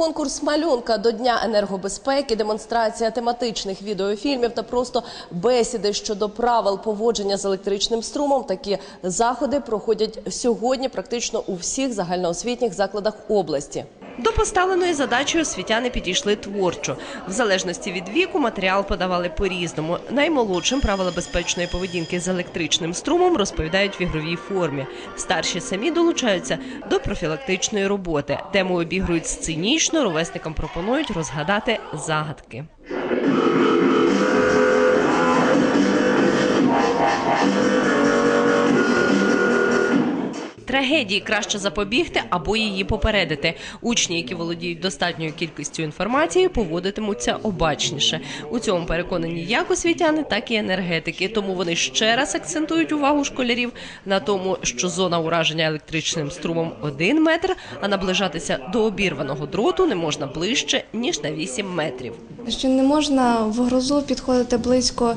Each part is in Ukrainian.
Конкурс малюнка до Дня енергобезпеки, демонстрація тематичних відеофільмів та просто бесіди щодо правил поводження з електричним струмом. Такі заходи проходять сьогодні практично у всіх загальноосвітніх закладах області. До поставленої задачі освітяни підійшли творчо. В залежності від віку матеріал подавали по-різному. Наймолодшим правила безпечної поведінки з електричним струмом розповідають в ігровій формі. Старші самі долучаються до профілактичної роботи. Тему обігрують сценічно, ровесникам пропонують розгадати загадки. Трагедії краще запобігти або її попередити. Учні, які володіють достатньою кількістю інформації, поводитимуться обачніше. У цьому переконані як освітяни, так і енергетики. Тому вони ще раз акцентують увагу школярів на тому, що зона ураження електричним струмом 1 метр, а наближатися до обірваного дроту не можна ближче ніж на 8 метрів. Що не можна в грозу підходити близько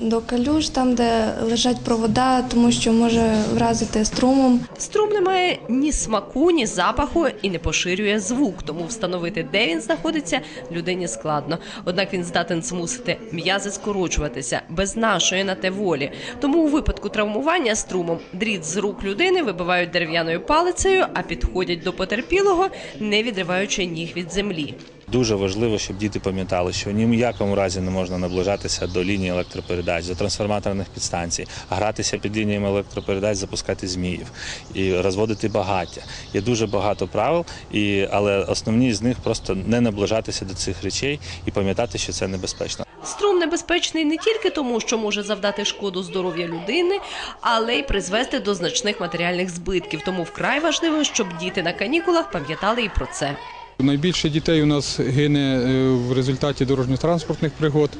до калюж, там де лежать провода, тому що може вразити струмом. Струм не має ні смаку, ні запаху і не поширює звук, тому встановити, де він знаходиться, людині складно. Однак він здатен змусити м'язи скорочуватися без нашої на те волі. Тому у випадку травмування струмом дріт з рук людини вибивають дерев'яною палицею, а підходять до потерпілого, не відриваючи ніг від землі. Дуже важливо, щоб діти пам'ятали, що ні в якому разі не можна наближатися до лінії електропередач, до трансформаторних підстанцій, гратися під лініями електропередач, запускати зміїв і розводити багаття. Є дуже багато правил, і, але основні з них просто не наближатися до цих речей і пам'ятати, що це небезпечно. Струм небезпечний не тільки тому, що може завдати шкоду здоров'я людини, але й призвести до значних матеріальних збитків. Тому вкрай важливо, щоб діти на канікулах пам'ятали і про це. Найбільше дітей у нас гине е, в результаті дорожньо-транспортних пригод.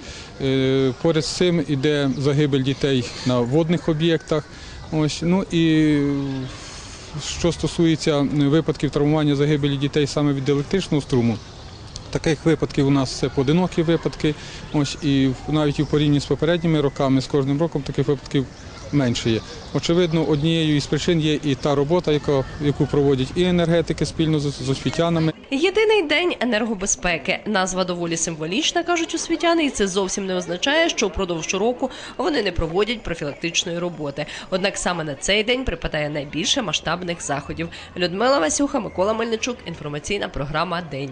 Е, Поряд з цим йде загибель дітей на водних об'єктах. Ну і що стосується випадків травмування загибелі дітей саме від електричного струму. Таких випадків у нас це поодинокі випадки. Ось і в- навіть у порівнянні з попередніми роками, з кожним роком таких випадків менше є. Очевидно, однією із причин є і та робота, яка, яку проводять і енергетики спільно з, з освітянами. Єдиний день енергобезпеки. Назва доволі символічна, кажуть освітяни, і це зовсім не означає, що впродовж року вони не проводять профілактичної роботи. Однак саме на цей день припадає найбільше масштабних заходів. Людмила Васюха, Микола Мельничук. Інформаційна програма День.